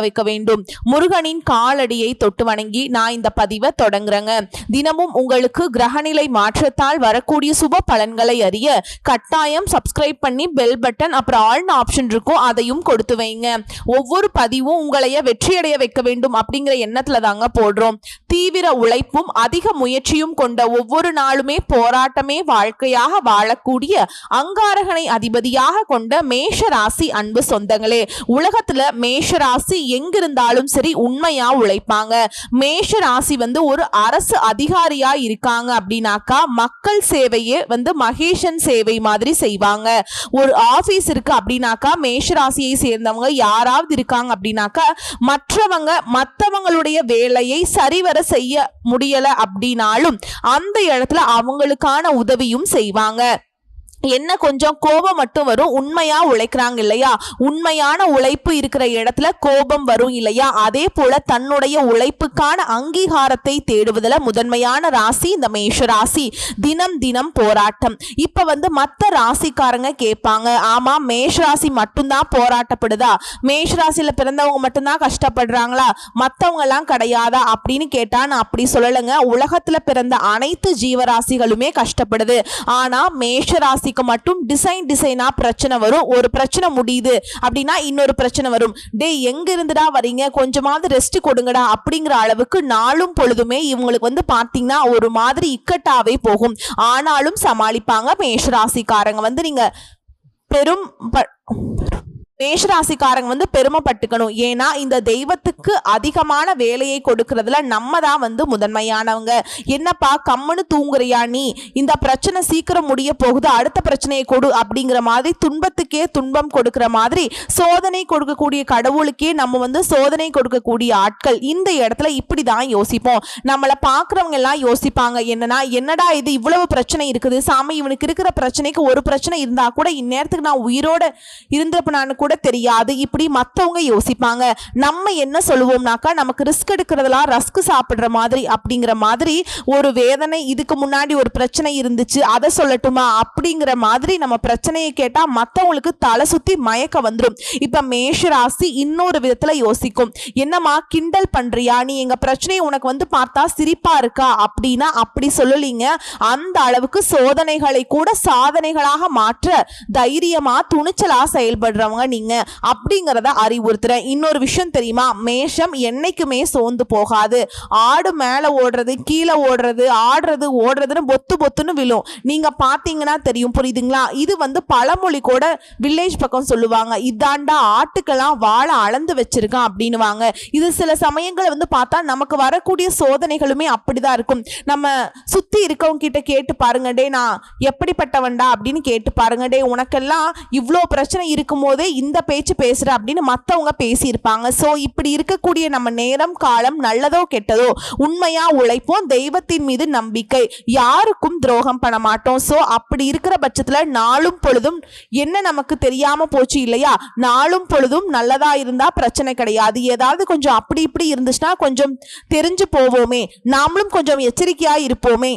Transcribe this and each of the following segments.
வைக்க வேண்டும். முருகனின் காலடியை தொட்டு வணங்கி நான் இந்த பதிவை தொடங்குறேங்க. தினமும் உங்களுக்கு கிரகநிலை மாற்றத்தால் வரக்கூடிய சுப பலன்களை அறிய கட்டாயம் சப்ஸ்கிரைப் பண்ணி பெல் பட்டன் அப்புறம் ஆல்னு ஆப்ஷன் இருக்கும் அதையும் கொடுத்து வைங்க. ஒவ்வொரு பதிவும் உங்களைய வெற்றியடைய வைக்க வேண்டும் அப்படிங்கிற எண்ணத்துல தாங்க போடுறோம். தீவிர உழைப்பும் அதிக முயற்சியும் கொண்ட ஒவ்வொரு நாளுமே போராட்டமே வாழ்க்கையாக வாழக்கூடிய அங்காரகனை அதிபதியாக கொண்ட மேஷ ராசி அன்பு சொந்தங்களே உலகத்துல மேஷ ராசி எங்கிருந்தாலும் சரி உண்மையா உழைப்பாங்க. மேஷ ராசி வந்து ஒரு அரசு அதிகாரியா இருக்காங்க அப்படின்னாக்கா மக்கள் சேவையே வந்து மகேஷன் சேவை மாதிரி செய்வாங்க. ஒரு ஆபீஸ் இருக்கு அப்படின்னாக்கா மேஷ ராசியை சேர்ந்தவங்க யாராவது இருக்காங்க அப்படின்னாக்கா மற்றவங்க மற்றவங்களுடைய வேலையை சரிவர செய்ய முடியல அப்படின்னாலும் அந்த இடத்துல அவங்களுக்கான உதவியும் செய்வாங்க. என்ன கொஞ்சம் கோபம் மட்டும் வரும் உண்மையா உழைக்கிறாங்க இல்லையா? உண்மையான உழைப்பு இருக்கிற இடத்துல கோபம் வரும் இல்லையா? அதே போல தன்னுடைய உழைப்புக்கான அங்கீகாரத்தை தேடுவதில் முதன்மையான ராசி இந்த மேஷ ராசி தினம் தினம் போராட்டம். இப்ப வந்து மற்ற ராசிக்காரங்க கேட்பாங்க ஆமா மேஷ ராசி மட்டும்தான் போராட்டப்படுதா? மேஷ ராசியில பிறந்தவங்க மட்டும்தான் கஷ்டப்படுறாங்களா? மற்றவங்க எல்லாம் கிடையாதா? அப்படின்னு கேட்டா நான் அப்படி சொல்லலைங்க. உலகத்துல பிறந்த அனைத்து ஜீவராசிகளுமே கஷ்டப்படுது. ஆனா மேஷ உங்களுக்கு மட்டும் டிசைன் டிசைனாக பிரச்சனை வரும். ஒரு பிரச்சனை முடியுது அப்படின்னா இன்னொரு பிரச்சனை வரும். டேய் எங்க இருந்துடா வரீங்க? கொஞ்சமாவது ரெஸ்ட் கொடுங்கடா அப்படிங்கிற அளவுக்கு நாளும் பொழுதுமே இவங்களுக்கு வந்து பார்த்தீங்கன்னா ஒரு மாதிரி இக்கட்டாவே போகும். ஆனாலும் சமாளிப்பாங்க மேஷராசிக்காரங்க. வந்து நீங்க பெரும் ப- மேஷராசிக்காரங்க வந்து பெருமைப்பட்டுக்கணும் ஏன்னா இந்த தெய்வத்துக்கு அதிகமான வேலையை கொடுக்கறதுல நம்ம தான் வந்து முதன்மையானவங்க. என்னப்பா கம்முன்னு தூங்குறியா நீ? இந்த பிரச்சனை சீக்கிரம் முடிய போகுது அடுத்த பிரச்சனையை கொடு அப்படிங்கிற மாதிரி துன்பத்துக்கே துன்பம் கொடுக்கிற மாதிரி சோதனை கொடுக்கக்கூடிய கடவுளுக்கே நம்ம வந்து சோதனை கொடுக்கக்கூடிய ஆட்கள் இந்த இடத்துல இப்படி தான் யோசிப்போம். நம்மளை பார்க்குறவங்க எல்லாம் யோசிப்பாங்க என்னன்னா என்னடா இது இவ்வளவு பிரச்சனை இருக்குது. சாமி இவனுக்கு இருக்கிற பிரச்சனைக்கு ஒரு பிரச்சனை இருந்தா கூட இந்நேரத்துக்கு நான் உயிரோட இருந்திருப்பனான்னு கூட தெரியாது. இப்படி மற்றவங்க யோசிப்பாங்க. நம்ம என்ன சொல்லுவோம்னாக்கா நமக்கு ரிஸ்க் எடுக்கிறதுலாம் ரஸ்க் சாப்பிட்ற மாதிரி அப்படிங்கிற மாதிரி ஒரு வேதனை இதுக்கு முன்னாடி ஒரு பிரச்சனை இருந்துச்சு அதை சொல்லட்டுமா அப்படிங்கிற மாதிரி நம்ம பிரச்சனையை கேட்டால் மற்றவங்களுக்கு தலை சுற்றி மயக்க வந்துடும் இப்போ மேஷ ராசி இன்னொரு விதத்தில் யோசிக்கும். என்னம்மா கிண்டல் பண்ணுறியா நீ எங்கள் பிரச்சனையை உனக்கு வந்து பார்த்தா சிரிப்பாக இருக்கா? அப்படின்னா அப்படி சொல்லலீங்க. அந்த அளவுக்கு சோதனைகளை கூட சாதனைகளாக மாற்ற தைரியமாக துணிச்சலாக செயல்படுறவங்க நீங்க அப்படிங்கிறத அறிவுறுத்துறேன். இன்னொரு விஷயம் தெரியுமா? மேஷம் என்னைக்குமே சோர்ந்து போகாது. ஆடு மேலே ஓடுறது கீழே ஓடுறது ஆடுறது ஓடுறதுன்னு பொத்து பொத்துன்னு விழும். நீங்க பார்த்தீங்கன்னா தெரியும். புரியுதுங்களா? இது வந்து பழமொழி கூட வில்லேஜ் பக்கம் சொல்லுவாங்க. இதாண்டா ஆட்டுக்கெல்லாம் வாழை அளந்து வச்சிருக்கான் அப்படின்னுவாங்க. இது சில சமயங்களை வந்து பார்த்தா நமக்கு வரக்கூடிய சோதனைகளுமே அப்படிதான் இருக்கும். நம்ம சுத்தி இருக்கவங்க கிட்ட கேட்டு பாருங்க. டே நான் எப்படிப்பட்டவன்டா? அப்படின்னு கேட்டு பாருங்க. டே உனக்கெல்லாம் இவ்வளோ பிரச்சனை இருக்கும் போதே இந்த பேச்சு பேசுற அப்படின்னு மற்றவங்க பேசியிருப்பாங்க. ஸோ இப்படி இருக்கக்கூடிய நம்ம நேரம் காலம் நல்லதோ கெட்டதோ உண்மையா உழைப்போம். தெய்வத்தின் மீது நம்பிக்கை. யாருக்கும் துரோகம் பண்ண மாட்டோம். ஸோ அப்படி இருக்கிற பட்சத்தில் நாளும் பொழுதும் என்ன நமக்கு தெரியாம போச்சு இல்லையா? நாளும் பொழுதும் நல்லதா இருந்தா பிரச்சனை கிடையாது. ஏதாவது கொஞ்சம் அப்படி இப்படி இருந்துச்சுன்னா கொஞ்சம் தெரிஞ்சு போவோமே. நாமளும் கொஞ்சம் எச்சரிக்கையா இருப்போமே.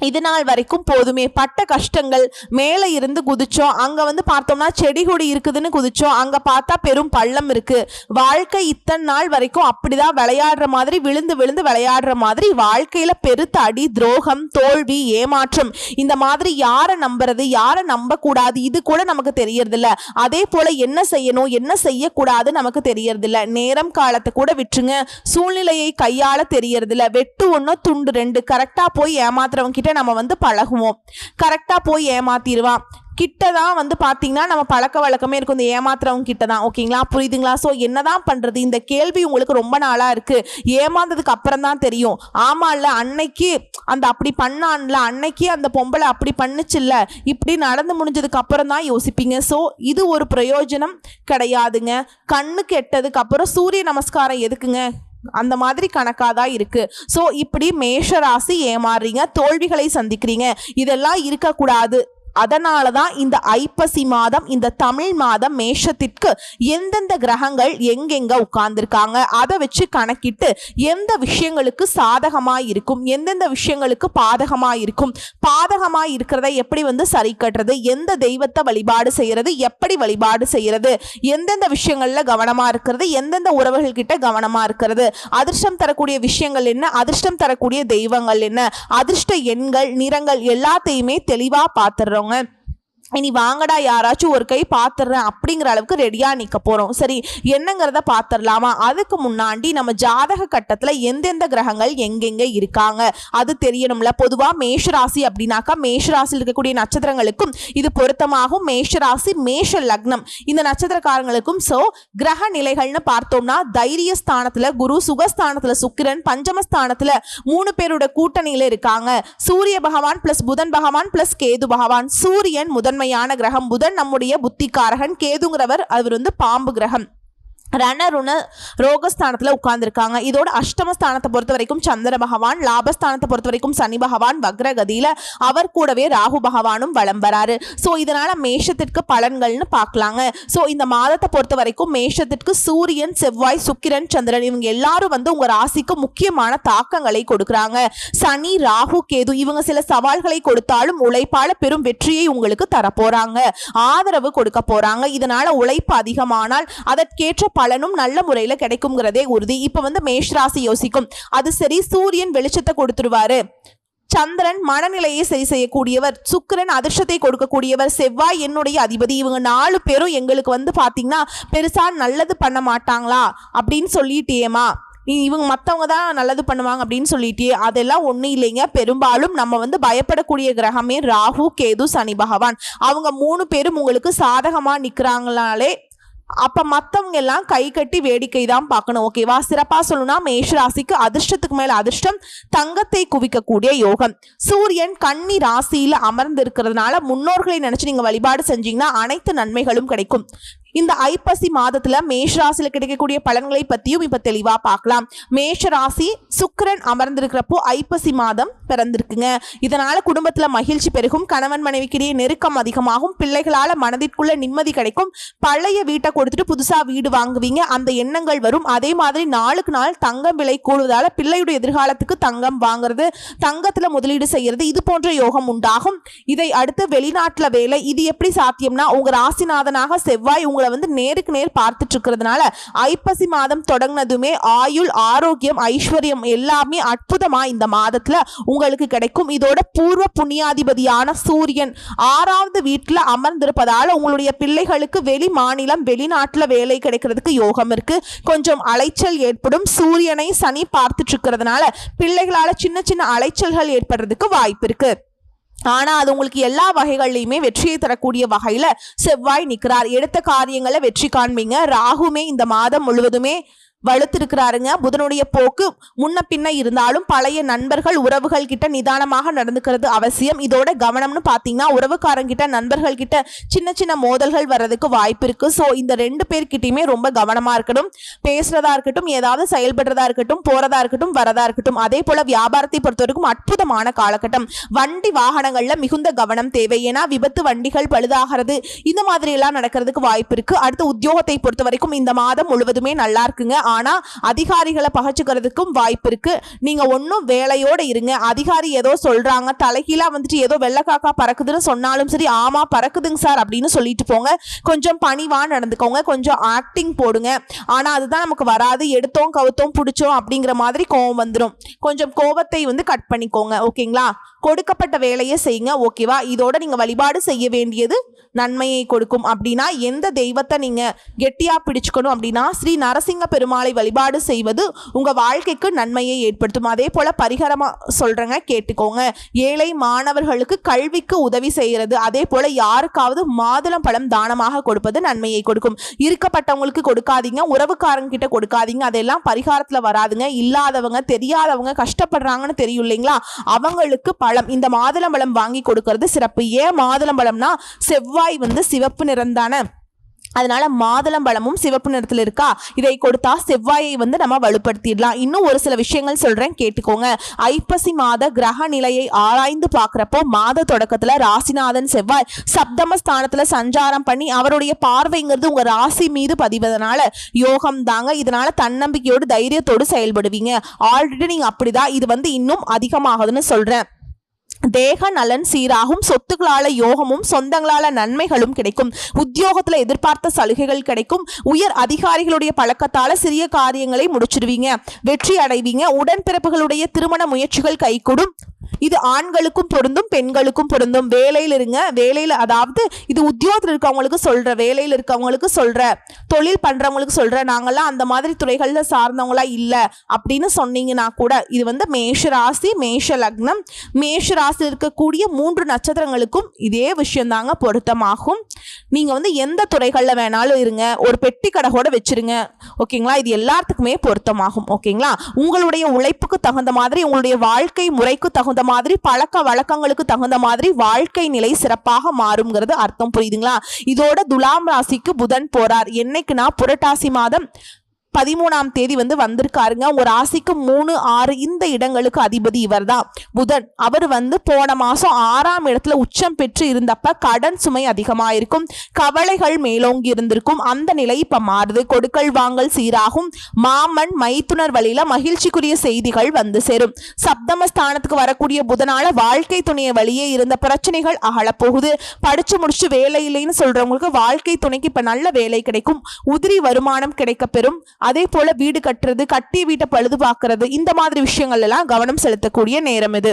இது நாள் வரைக்கும் போதுமே. பட்ட கஷ்டங்கள் மேலே இருந்து குதிச்சோம். அங்கே வந்து பார்த்தோம்னா செடி கொடி இருக்குதுன்னு குதிச்சோம். அங்கே பார்த்தா பெரும் பள்ளம் இருக்கு. வாழ்க்கை இத்தனை நாள் வரைக்கும் அப்படிதான் விளையாடுற மாதிரி விழுந்து விழுந்து விளையாடுற மாதிரி வாழ்க்கையில பெருத்த அடி துரோகம் தோல்வி ஏமாற்றம் இந்த மாதிரி யாரை நம்புறது யாரை நம்பக்கூடாது இது கூட நமக்கு தெரியறதில்ல. அதே போல என்ன செய்யணும் என்ன செய்யக்கூடாது நமக்கு தெரியறதில்ல. நேரம் காலத்தை கூட விட்டுருங்க. சூழ்நிலையை கையாள தெரியறதில்ல. வெட்டு ஒன்று துண்டு ரெண்டு கரெக்டாக போய் ஏமாத்துறவங்க கிட்ட நம்ம வந்து பழகுவோம். கரெக்டாக போய் ஏமாத்திடுவான் கிட்ட தான் வந்து பார்த்தீங்கன்னா நம்ம பழக்க வழக்கமே இருக்கும் இந்த ஏமாத்துறவங்க கிட்ட தான் ஓகேங்களா? புரியுதுங்களா? ஸோ என்னதான் பண்ணுறது இந்த கேள்வி உங்களுக்கு ரொம்ப நாளாக இருக்குது ஏமாந்ததுக்கு அப்புறம் தான் தெரியும் ஆமாம்ல அன்னைக்கு அந்த அப்படி பண்ணான்ல அன்னைக்கு அந்த பொம்பளை அப்படி பண்ணுச்சுல்ல. இப்படி நடந்து முடிஞ்சதுக்கு அப்புறம் தான் யோசிப்பீங்க. ஸோ இது ஒரு பிரயோஜனம் கிடையாதுங்க. கண்ணு கெட்டதுக்கு அப்புறம் சூரிய நமஸ்காரம் எதுக்குங்க? அந்த மாதிரி கணக்காக தான் இருக்கு. ஸோ இப்படி மேஷ ராசி ஏமாறுறீங்க தோல்விகளை சந்திக்கிறீங்க. இதெல்லாம் இருக்கக்கூடாது. அதனால தான் இந்த ஐப்பசி மாதம் இந்த தமிழ் மாதம் மேஷத்திற்கு எந்தெந்த கிரகங்கள் எங்கெங்க உட்கார்ந்துருக்காங்க அதை வச்சு கணக்கிட்டு எந்த விஷயங்களுக்கு சாதகமாக இருக்கும் எந்தெந்த விஷயங்களுக்கு பாதகமாக இருக்கும் பாதகமாக இருக்கிறத எப்படி வந்து சரி கட்டுறது எந்த தெய்வத்தை வழிபாடு செய்கிறது எப்படி வழிபாடு செய்கிறது எந்தெந்த விஷயங்களில் கவனமாக இருக்கிறது எந்தெந்த உறவுகள் கிட்ட கவனமாக இருக்கிறது அதிர்ஷ்டம் தரக்கூடிய விஷயங்கள் என்ன அதிர்ஷ்டம் தரக்கூடிய தெய்வங்கள் என்ன அதிர்ஷ்ட எண்கள் நிறங்கள் எல்லாத்தையுமே தெளிவாக ngayon. இனி வாங்கடா யாராச்சும் ஒரு கை பார்த்துடுறேன் அப்படிங்கிற அளவுக்கு ரெடியாக நிற்க போகிறோம் சரி என்னங்கிறத பார்த்துடலாமா அதுக்கு முன்னாடி நம்ம ஜாதக கட்டத்தில் எந்தெந்த கிரகங்கள் எங்கெங்கே இருக்காங்க? அது தெரியணும்ல. பொதுவாக மேஷராசி அப்படின்னாக்கா மேஷராசியில் இருக்கக்கூடிய நட்சத்திரங்களுக்கும் இது பொருத்தமாகும். மேஷராசி மேஷ லக்னம். இந்த நட்சத்திரக்காரங்களுக்கும் ஸோ கிரக நிலைகள்னு பார்த்தோம்னா தைரிய ஸ்தானத்தில் குரு சுகஸ்தானத்தில் சுக்கிரன் பஞ்சமஸ்தானத்தில் மூணு பேரோட கூட்டணியில் இருக்காங்க. சூரிய பகவான் ப்ளஸ் புதன் பகவான் ப்ளஸ் கேது பகவான். சூரியன் முதன்மையான கிரகம் புதன் நம்முடைய புத்திக்காரகன் கேதுங்கிறவர் அவர் வந்து பாம்பு கிரகம். ரணருண ரோகஸ்தானத்தில் உட்கார்ந்துருக்காங்க. இதோட அஷ்டமஸ்தானத்தை பொறுத்த வரைக்கும் சந்திர பகவான் லாபஸ்தானத்தை பொறுத்த வரைக்கும் சனி பகவான் வக்ரகதியில் அவர் கூடவே ராகு பகவானும் வலம் வராரு. ஸோ இதனால் மேஷத்திற்கு பலன்கள்னு பார்க்கலாங்க. ஸோ இந்த மாதத்தை பொறுத்த வரைக்கும் மேஷத்திற்கு சூரியன் செவ்வாய் சுக்கிரன் சந்திரன் இவங்க எல்லாரும் வந்து உங்கள் ராசிக்கு முக்கியமான தாக்கங்களை கொடுக்குறாங்க. சனி ராகு கேது இவங்க சில சவால்களை கொடுத்தாலும் உழைப்பால பெரும் வெற்றியை உங்களுக்கு தரப்போறாங்க. ஆதரவு கொடுக்க போறாங்க. இதனால உழைப்பு அதிகமானால் அதற்கேற்ற பலனும் நல்ல முறையில கிடைக்குங்கிறதே உறுதி. இப்ப வந்து மேஷ்ராசி யோசிக்கும். அது சரி சூரியன் வெளிச்சத்தை கொடுத்துருவாரு. சந்திரன் மனநிலையை சரி செய்யக்கூடியவர். சுக்கிரன் அதிர்ஷ்டத்தை கொடுக்கக்கூடியவர். செவ்வாய் என்னுடைய அதிபதி. இவங்க நாலு பேரும் எங்களுக்கு வந்து பாத்தீங்கன்னா பெருசா நல்லது பண்ண மாட்டாங்களா? அப்படின்னு சொல்லிட்டேமா நீ இவங்க மற்றவங்க தான் நல்லது பண்ணுவாங்க அப்படின்னு சொல்லிட்டே அதெல்லாம் ஒன்றும் இல்லைங்க. பெரும்பாலும் நம்ம வந்து பயப்படக்கூடிய கிரகமே ராகு கேது சனி பகவான். அவங்க மூணு பேரும் உங்களுக்கு சாதகமாக நிற்கிறாங்களாலே அப்போ மற்றவங்க எல்லாம் கை கட்டி வேடிக்கை தான் பார்க்கணும். ஓகேவா சிறப்பாக சொல்லணும்னா மேஷராசிக்கு அதிர்ஷ்டத்துக்கு மேலே அதிர்ஷ்டம் தங்கத்தை குவிக்கக்கூடிய யோகம். சூரியன் கன்னி ராசியில் அமர்ந்து இருக்கிறதுனால முன்னோர்களை நினச்சி நீங்கள் வழிபாடு செஞ்சீங்கன்னா அனைத்து நன்மைகளும் கிடைக்கும். இந்த ஐப்பசி மாதத்துல மேஷ ராசியில கிடைக்கக்கூடிய பலன்களை பத்தியும் இப்ப தெளிவா பார்க்கலாம். மேஷ ராசி சுக்கரன் அமர்ந்திருக்கிறப்போ ஐப்பசி மாதம் பிறந்திருக்குங்க. இதனால குடும்பத்துல மகிழ்ச்சி பெருகும். கணவன் மனைவிக்கிடையே நெருக்கம் அதிகமாகும். பிள்ளைகளால மனதிற்குள்ள நிம்மதி கிடைக்கும். பழைய வீட்டை கொடுத்துட்டு புதுசா வீடு வாங்குவீங்க. அந்த எண்ணங்கள் வரும். அதே மாதிரி நாளுக்கு நாள் தங்கம் விலை கூடுவதால பிள்ளையுடைய எதிர்காலத்துக்கு தங்கம் வாங்குறது தங்கத்துல முதலீடு செய்யறது இது போன்ற யோகம் உண்டாகும். இதை அடுத்து வெளிநாட்டுல வேலை இது எப்படி சாத்தியம்னா உங்க ராசிநாதனாக செவ்வாய் உங்களை வந்து நேருக்கு நேர் பார்த்துட்டு இருக்கிறதுனால ஐப்பசி மாதம் தொடங்கினதுமே ஆயுள் ஆரோக்கியம் ஐஸ்வர்யம் எல்லாமே அற்புதமா இந்த மாதத்துல உங்களுக்கு கிடைக்கும். இதோட பூர்வ புண்ணியாதிபதியான சூரியன் ஆறாவது வீட்டில் அமர்ந்திருப்பதால் உங்களுடைய பிள்ளைகளுக்கு வெளி மாநிலம் வெளிநாட்டில் வேலை கிடைக்கிறதுக்கு யோகம் இருக்கு. கொஞ்சம் அலைச்சல் ஏற்படும். சூரியனை சனி பார்த்துட்டு இருக்கிறதுனால பிள்ளைகளால சின்ன சின்ன அலைச்சல்கள் ஏற்படுறதுக்கு வாய்ப்பு இருக்கு. ஆனால் அது உங்களுக்கு எல்லா வகைகள்லையுமே வெற்றியை தரக்கூடிய வகையில் செவ்வாய் நிற்கிறார். எடுத்த காரியங்களை வெற்றி காண்பீங்க. ராகுமே இந்த மாதம் முழுவதுமே வலுத்திருக்கிறாருங்க. புதனுடைய போக்கு முன்ன பின்ன இருந்தாலும் பழைய நண்பர்கள் உறவுகள் கிட்ட நிதானமாக நடந்துக்கிறது அவசியம். இதோட கவனம்னு பார்த்தீங்கன்னா உறவுக்காரங்கிட்ட நண்பர்கள் கிட்ட சின்ன சின்ன மோதல்கள் வர்றதுக்கு வாய்ப்பு இருக்கு. ஸோ இந்த ரெண்டு பேர்கிட்டயுமே ரொம்ப கவனமா இருக்கணும். பேசுறதா இருக்கட்டும் ஏதாவது செயல்படுறதா இருக்கட்டும் போறதா இருக்கட்டும் வரதா இருக்கட்டும். அதே போல வியாபாரத்தை பொறுத்த வரைக்கும் அற்புதமான காலகட்டம். வண்டி வாகனங்கள்ல மிகுந்த கவனம் தேவை. ஏன்னா விபத்து வண்டிகள் பழுதாகிறது இந்த மாதிரி எல்லாம் நடக்கிறதுக்கு வாய்ப்பு இருக்கு. அடுத்து உத்தியோகத்தை பொறுத்த வரைக்கும் இந்த மாதம் முழுவதுமே நல்லா இருக்குங்க. ஆனால் அதிகாரிகளை பகச்சுக்கிறதுக்கும் வாய்ப்பு இருக்கு. நீங்க ஒன்றும் வேலையோட இருங்க. அதிகாரி ஏதோ சொல்றாங்க தலைகீழா வந்துட்டு ஏதோ வெள்ளக்காக்கா பறக்குதுன்னு சொன்னாலும் சரி ஆமா பறக்குதுங்க சார் அப்படின்னு சொல்லிட்டு போங்க. கொஞ்சம் பணிவா நடந்துக்கோங்க. கொஞ்சம் ஆக்டிங் போடுங்க. ஆனா அதுதான் நமக்கு வராது. எடுத்தோம் கவுத்தோம் பிடிச்சோம் அப்படிங்கிற மாதிரி கோவம் வந்துடும் கொஞ்சம் கோவத்தை வந்து கட் பண்ணிக்கோங்க. ஓகேங்களா? கொடுக்கப்பட்ட வேலையை செய்யுங்க. ஓகேவா? இதோட நீங்க வழிபாடு செய்ய வேண்டியது நன்மையை கொடுக்கும். அப்படின்னா எந்த தெய்வத்தை நீங்கள் கெட்டியா பிடிச்சுக்கணும் அப்படின்னா ஸ்ரீ நரசிங்க பெருமாள் பெருமாளை வழிபாடு செய்வது உங்கள் வாழ்க்கைக்கு நன்மையை ஏற்படுத்தும். அதே போல் பரிகாரமாக சொல்கிறேங்க கேட்டுக்கோங்க. ஏழை மாணவர்களுக்கு கல்விக்கு உதவி செய்கிறது. அதே போல் யாருக்காவது மாதுளம் பழம் தானமாக கொடுப்பது நன்மையை கொடுக்கும். இருக்கப்பட்டவங்களுக்கு கொடுக்காதீங்க உறவுக்காரங்க கிட்ட கொடுக்காதீங்க அதெல்லாம் பரிகாரத்தில் வராதுங்க. இல்லாதவங்க தெரியாதவங்க கஷ்டப்படுறாங்கன்னு தெரியும் இல்லைங்களா? அவங்களுக்கு பழம் இந்த மாதுளம்பழம் வாங்கி கொடுக்கறது சிறப்பு. ஏன் மாதுளம்பழம்னா செவ்வாய் வந்து சிவப்பு நிறந்தான அதனால மாதுளம்பழமும் சிவப்பு நிறத்தில் இருக்கா? இதை கொடுத்தா செவ்வாயை வந்து நம்ம வலுப்படுத்திடலாம். இன்னும் ஒரு சில விஷயங்கள் சொல்றேன் கேட்டுக்கோங்க. ஐப்பசி மாத கிரக நிலையை ஆராய்ந்து பார்க்குறப்போ மாத தொடக்கத்துல ராசிநாதன் செவ்வாய் சப்தமஸ்தானத்தில் சஞ்சாரம் பண்ணி அவருடைய பார்வைங்கிறது உங்க ராசி மீது பதிவதனால யோகம் தாங்க. இதனால தன்னம்பிக்கையோடு தைரியத்தோடு செயல்படுவீங்க. ஆல்ரெடி நீங்க அப்படிதான். இது வந்து இன்னும் அதிகமாகுதுன்னு சொல்றேன். தேக நலன் சீராகும் சொத்துக்களால யோகமும் சொந்தங்களால நன்மைகளும் கிடைக்கும். உத்தியோகத்துல எதிர்பார்த்த சலுகைகள் கிடைக்கும். உயர் அதிகாரிகளுடைய பழக்கத்தால சிறிய காரியங்களை முடிச்சிடுவீங்க. வெற்றி அடைவீங்க. உடன்பிறப்புகளுடைய திருமண முயற்சிகள் கைகூடும். இது ஆண்களுக்கும் பொருந்தும் பெண்களுக்கும் பொருந்தும். வேலையில் இருங்க. வேலையில் அதாவது இது உத்தியோகத்தில் இருக்கவங்களுக்கு சொல்ற வேலையில் இருக்கவங்களுக்கு சொல்ற தொழில் பண்றவங்களுக்கு சொல்ற நாங்கெல்லாம் அந்த மாதிரி துறைகள்ல சார்ந்தவங்களா இல்லை அப்படின்னு சொன்னீங்கன்னா கூட இது வந்து மேஷ ராசி மேஷ லக்னம் மேஷ ராசியில் இருக்கக்கூடிய மூன்று நட்சத்திரங்களுக்கும் இதே விஷயம்தாங்க பொருத்தமாகும். நீங்க வந்து எந்த துறைகளில் வேணாலும் இருங்க. ஒரு பெட்டி கடை கூட வச்சிருங்க. ஓகேங்களா? இது எல்லாத்துக்குமே பொருத்தமாகும். ஓகேங்களா? உங்களுடைய உழைப்புக்கு தகுந்த மாதிரி உங்களுடைய வாழ்க்கை முறைக்கு தகுந்த மாதிரி பழக்க வழக்கங்களுக்கு தகுந்த மாதிரி வாழ்க்கை நிலை சிறப்பாக மாறுங்கிறது அர்த்தம். புரியுதுங்களா? இதோட துலாம் ராசிக்கு புதன் போறார். என்னைக்குன்னா புரட்டாசி மாதம் பதிமூணாம் தேதி வந்து வந்திருக்காருங்க. உங்க ராசிக்கு மூணு ஆறு இந்த இடங்களுக்கு அதிபதி இவர்தான். புதன் அவர் வந்து போன மாசம் ஆறாம் இடத்துல உச்சம் பெற்று இருந்தப்ப கடன் சுமை அதிகமா இருக்கும் கவலைகள் மேலோங்கி இருந்திருக்கும். அந்த நிலை இப்ப மாறுது. கொடுக்கல் வாங்கல் சீராகும். மாமன் மைத்துனர் வழியில மகிழ்ச்சிக்குரிய செய்திகள் வந்து சேரும். சப்தம ஸ்தானத்துக்கு வரக்கூடிய புதனால வாழ்க்கை துணைய வழியே இருந்த பிரச்சனைகள் அகலப்போகுது. படிச்சு முடிச்சு வேலை இல்லைன்னு சொல்றவங்களுக்கு வாழ்க்கை துணைக்கு இப்ப நல்ல வேலை கிடைக்கும். உதிரி வருமானம் கிடைக்க பெறும் அதே போல வீடு கட்டுறது கட்டி வீட்டை பழுது பார்க்கறது இந்த மாதிரி விஷயங்கள் எல்லாம் கவனம் செலுத்தக்கூடிய நேரம் இது.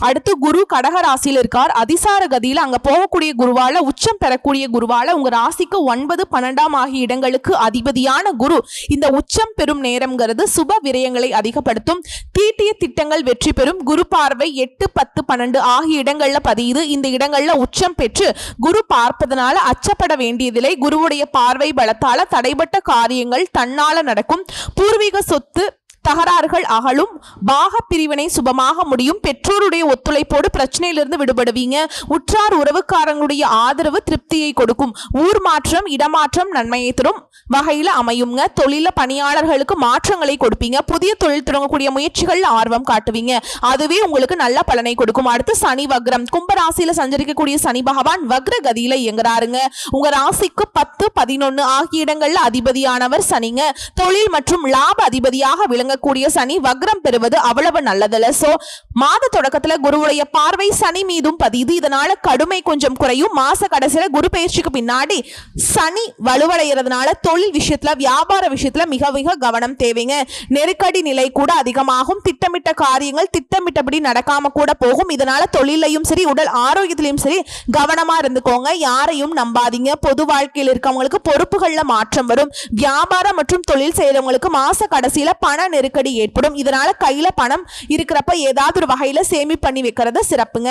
அடுத்து குரு கடக ராசியில் இருக்கார். அதிசார கதியில் அங்க போகக்கூடிய குருவால உச்சம் பெறக்கூடிய குருவால உங்க ராசிக்கு ஒன்பது பன்னெண்டாம் ஆகிய இடங்களுக்கு அதிபதியான குரு இந்த உச்சம் பெறும் நேரம்ங்கிறது சுப விரயங்களை அதிகப்படுத்தும். தீட்டிய திட்டங்கள் வெற்றி பெறும். குரு பார்வை எட்டு பத்து பன்னெண்டு ஆகிய இடங்கள்ல பதியுது. இந்த இடங்கள்ல உச்சம் பெற்று குரு பார்ப்பதனால அச்சப்பட வேண்டியதில்லை. குருவுடைய பார்வை பலத்தால தடைபட்ட காரியங்கள் தன்னால நடக்கும். பூர்வீக சொத்து தகராறுகள் அகலும். பாக பிரிவினை சுபமாக முடியும். பெற்றோருடைய ஒத்துழைப்போடு பிரச்சனையிலிருந்து விடுபடுவீங்க. உற்றார் உறவுக்காரங்களுடைய ஆதரவு திருப்தியை கொடுக்கும். ஊர் மாற்றம் இடமாற்றம் நன்மையை தரும். வகையில் அமையுங்க. தொழில பணியாளர்களுக்கு மாற்றங்களை கொடுப்பீங்க. புதிய தொழில் தொடங்கக்கூடிய முயற்சிகள் ஆர்வம் காட்டுவீங்க. அதுவே உங்களுக்கு நல்ல பலனை கொடுக்கும். அடுத்து சனி வக்ரம். கும்பராசியில சஞ்சரிக்கக்கூடிய சனி பகவான் வக்ர கதியில இயங்குறாருங்க. உங்க ராசிக்கு பத்து பதினொன்னு ஆகிய இடங்கள்ல அதிபதியானவர் சனிங்க. தொழில் மற்றும் லாப அதிபதியாக விளங்கக்கூடிய சனி வக்ரம் பெறுவது அவ்வளவு நல்லதில்ல. சோ மாத தொடக்கத்துல குருவுடைய பார்வை சனி மீதும் பதியுது. இதனால கடுமை கொஞ்சம் குறையும். மாச கடைசியில குரு பயிற்சிக்கு பின்னாடி சனி வலுவடைகிறதுனால தொழில் விஷயத்துல வியாபார விஷயத்துல மிக மிக கவனம் தேவைங்க. நெருக்கடி நிலை கூட அதிகமாகும். திட்டமிட்ட காரியங்கள் திட்டமிட்டபடி நடக்காம கூட போகும். இதனால தொழிலையும் சரி உடல் ஆரோக்கியத்திலையும் சரி கவனமா இருந்துக்கோங்க. யாரையும் நம்பாதீங்க. பொது வாழ்க்கையில் இருக்கவங்களுக்கு பொறுப்புகள்ல மாற்றம் வரும். வியாபாரம் மற்றும் தொழில் செய்யறவங்களுக்கு மாச கடைசியில பண நெரு நெருக்கடி ஏற்படும். இதனால கையில பணம் இருக்கிறப்ப ஏதாவது ஒரு வகையில சேமி பண்ணி வைக்கிறது சிறப்புங்க.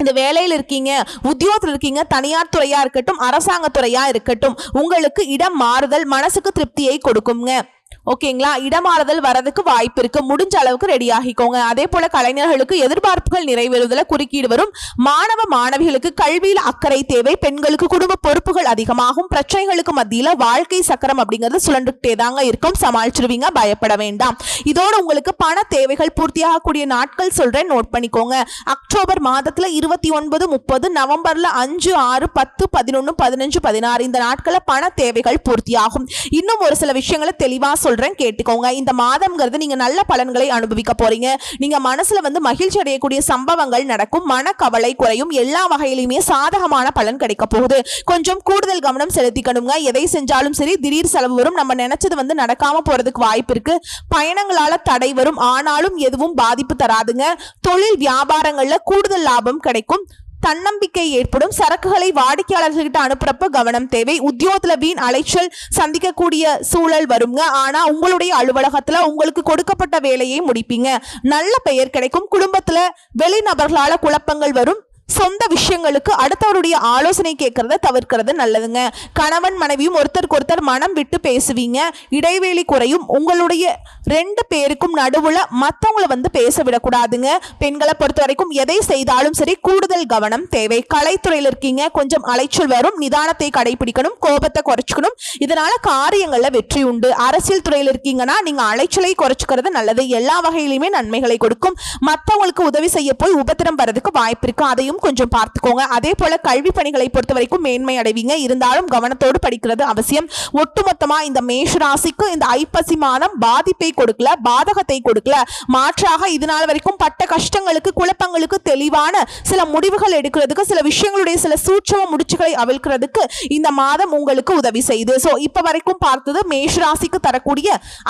இந்த வேலையில் இருக்கீங்க உத்தியோகத்தில் இருக்கீங்க தனியார் துறையா இருக்கட்டும் அரசாங்க துறையா இருக்கட்டும் உங்களுக்கு இடம் மாறுதல் மனசுக்கு திருப்தியை கொடுக்குங்க. ஓகேங்களா? இடமாறுதல் வரதுக்கு வாய்ப்பு இருக்கு. முடிஞ்ச அளவுக்கு ரெடி ஆகிக்கோங்க. அதே போல கலைஞர்களுக்கு எதிர்பார்ப்புகள் நிறைவேறுவதில் குறுக்கீடு வரும். மாணவ மாணவிகளுக்கு கல்வியில் அக்கறை தேவை. பெண்களுக்கு குடும்ப பொறுப்புகள் அதிகமாகும். பிரச்சனைகளுக்கு மத்தியில வாழ்க்கை சக்கரம் அப்படிங்கிறது சுழண்டுகிட்டே தாங்க இருக்கும். சமாளிச்சிருவீங்க. பயப்பட வேண்டாம். இதோட உங்களுக்கு பண தேவைகள் பூர்த்தியாகக்கூடிய நாட்கள் சொல்றேன். நோட் பண்ணிக்கோங்க. அக்டோபர் மாதத்துல இருபத்தி ஒன்பது முப்பது நவம்பர்ல அஞ்சு ஆறு பத்து பதினொன்று பதினஞ்சு பதினாறு இந்த நாட்களில் பண தேவைகள் பூர்த்தியாகும். இன்னும் ஒரு சில விஷயங்களை தெளிவாக சொல்ல சொல்றேன் கேட்டுக்கோங்க. இந்த மாதம்ங்கிறது நீங்க நல்ல பலன்களை அனுபவிக்க போறீங்க. நீங்க மனசுல வந்து மகிழ்ச்சி அடையக்கூடிய சம்பவங்கள் நடக்கும். மனக்கவலை குறையும். எல்லா வகையிலுமே சாதகமான பலன் கிடைக்க போகுது. கொஞ்சம் கூடுதல் கவனம் செலுத்திக்கணுங்க. எதை செஞ்சாலும் சரி திடீர் செலவு வரும். நம்ம நினைச்சது வந்து நடக்காம போறதுக்கு வாய்ப்பு இருக்கு. பயணங்களால தடை வரும். ஆனாலும் எதுவும் பாதிப்பு தராதுங்க. தொழில் வியாபாரங்கள்ல கூடுதல் லாபம் கிடைக்கும். தன்னம்பிக்கை ஏற்படும். சரக்குகளை வாடிக்கையாளர்கள்கிட்ட அனுப்புறப்ப கவனம் தேவை. உத்தியோகத்துல வீண் அலைச்சல் சந்திக்கக்கூடிய சூழல் வருங்க. ஆனா உங்களுடைய அலுவலகத்துல உங்களுக்கு கொடுக்கப்பட்ட வேலையை முடிப்பீங்க. நல்ல பெயர் கிடைக்கும். குடும்பத்துல வெளிநபர்களால குழப்பங்கள் வரும். சொந்த விஷயங்களுக்கு அடுத்தவருடைய ஆலோசனை கேட்கறத தவிர்க்கிறது நல்லதுங்க. கணவன் மனைவியும் ஒருத்தருக்கு ஒருத்தர் மனம் விட்டு பேசுவீங்க. இடைவெளி குறையும். உங்களுடைய ரெண்டு பேருக்கும் நடுவுல மற்றவங்களை வந்து பேச விடக்கூடாதுங்க. பெண்களை பொறுத்த வரைக்கும் எதை செய்தாலும் சரி கூடுதல் கவனம் தேவை. கலைத்துறையில் இருக்கீங்க. கொஞ்சம் அலைச்சல் வரும். நிதானத்தை கடைபிடிக்கணும். கோபத்தை குறைச்சிக்கணும். இதனால காரியங்கள்ல வெற்றி உண்டு. அரசியல் துறையில் இருக்கீங்கன்னா நீங்க அலைச்சலை குறைச்சிக்கிறது நல்லது. எல்லா வகையிலுமே நன்மைகளை கொடுக்கும். மற்றவங்களுக்கு உதவி செய்ய போய் உபத்திரம் வர்றதுக்கு வாய்ப்பு இருக்கு. அதையும் கொஞ்சம் பார்த்துக்கோங்க. அதே போல கல்வி பணிகளை பொறுத்த வரைக்கும் மேன்மை அடைவீங்க. இருந்தாலும் கவனத்தோடு படிக்கிறது அவசியம். ஒட்டுமொத்தமா இந்த மேஷராசிக்கு இந்த ஐப்பசி மாதம் பாதிப்பை கொடுக்கல பாதகத்தை கொடுக்கல. மாற்றாக இது நாள் வரைக்கும் பட்ட கஷ்டங்களுக்கு குழப்பங்களுக்கு தெளிவான சில முடிவுகள் எடுக்கிறதுக்கு சில விஷயங்களுடைய சில சூட்சம முடிச்சுகளை அவிழ்க்கிறதுக்கு இந்த மாதம் உங்களுக்கு உதவி செய்யுது. ஸோ இப்போ வரைக்கும் பார்த்தது மேஷராசிக்கு தரக்கூடிய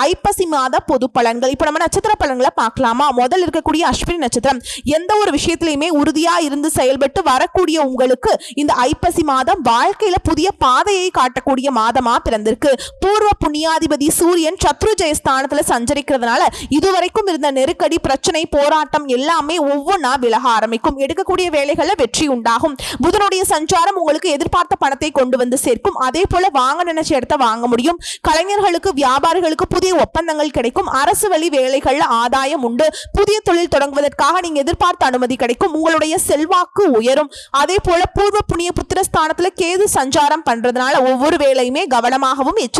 ஐப்பசி மாத பொது பலன்கள். இப்போ நம்ம நட்சத்திர பலன்களை பார்க்கலாமா? முதல் இருக்கக்கூடிய அஸ்வினி நட்சத்திரம். எந்த ஒரு விஷயத்திலையுமே உறுதியா இருந்து செயல்பட்டு வரக்கூடிய உங்களுக்கு இந்த ஐப்பசி மாதம் வாழ்க்கையில புதிய பாதையை காட்டக்கூடிய மாதமா பிறந்திருக்கு. பூர்வ புண்ணியாதிபதி சூரியன் சத்ருஜய ஸ்தானத்துல சஞ்சரிக்கிறதுனால இதுவரைக்கும் இருந்த நெருக்கடி பிரச்சனை போராட்டம் எல்லாமே ஒவ்வொன்றா விலக ஆரம்பிக்கும். எடுக்கக்கூடிய வேலைகள்ல வெற்றி உண்டாகும். புதனுடைய சஞ்சாரம் உங்களுக்கு எதிர்பார்த்த பணத்தை கொண்டு வந்து சேர்க்கும். அதே போல வாங்க நினைச்ச இடத்த வாங்க முடியும். கலைஞர்களுக்கு வியாபாரிகளுக்கு புதிய ஒப்பந்தங்கள் கிடைக்கும். அரசு வழி வேலைகள்ல ஆதாயம் உண்டு. புதிய தொழில் தொடங்குவதற்காக நீங்க எதிர்பார்த்த அனுமதி கிடைக்கும். உங்களுடைய செல்வாக்கு உயரும். அதே போல பூர்வ புண்ணிய புத்திர ஸ்தானத்துல கேது சஞ்சாரம் பண்றதுனால ஒவ்வொரு வேலையுமே கவனமாகவும் எச்சரிக்கை